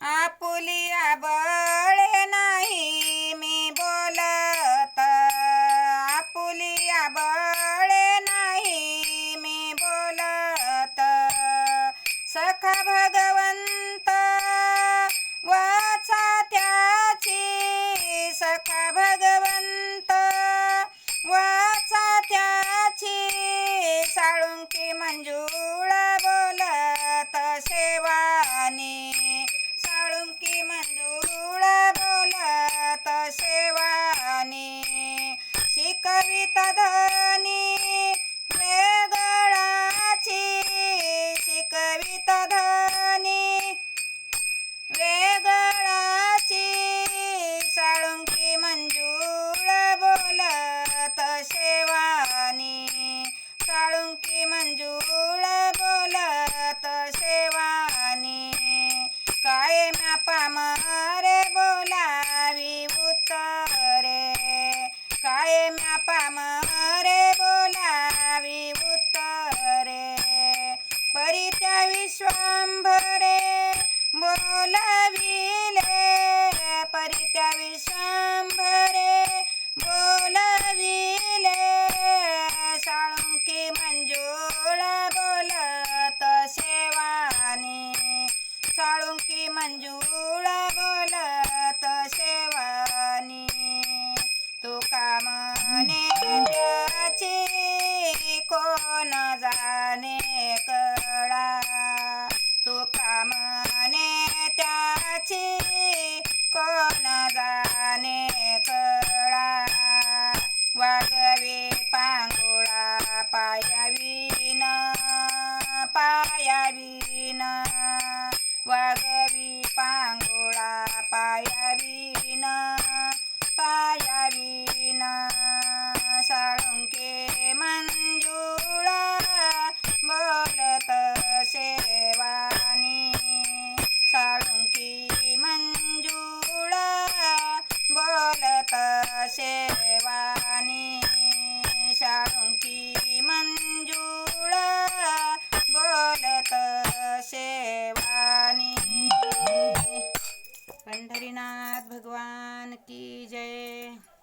Apulia ತದಾನಿ विश्वांभरे बोलविले पायाविन वागवी पांगोळा करत सेवानी पंडरीनाथ भगवान की जय।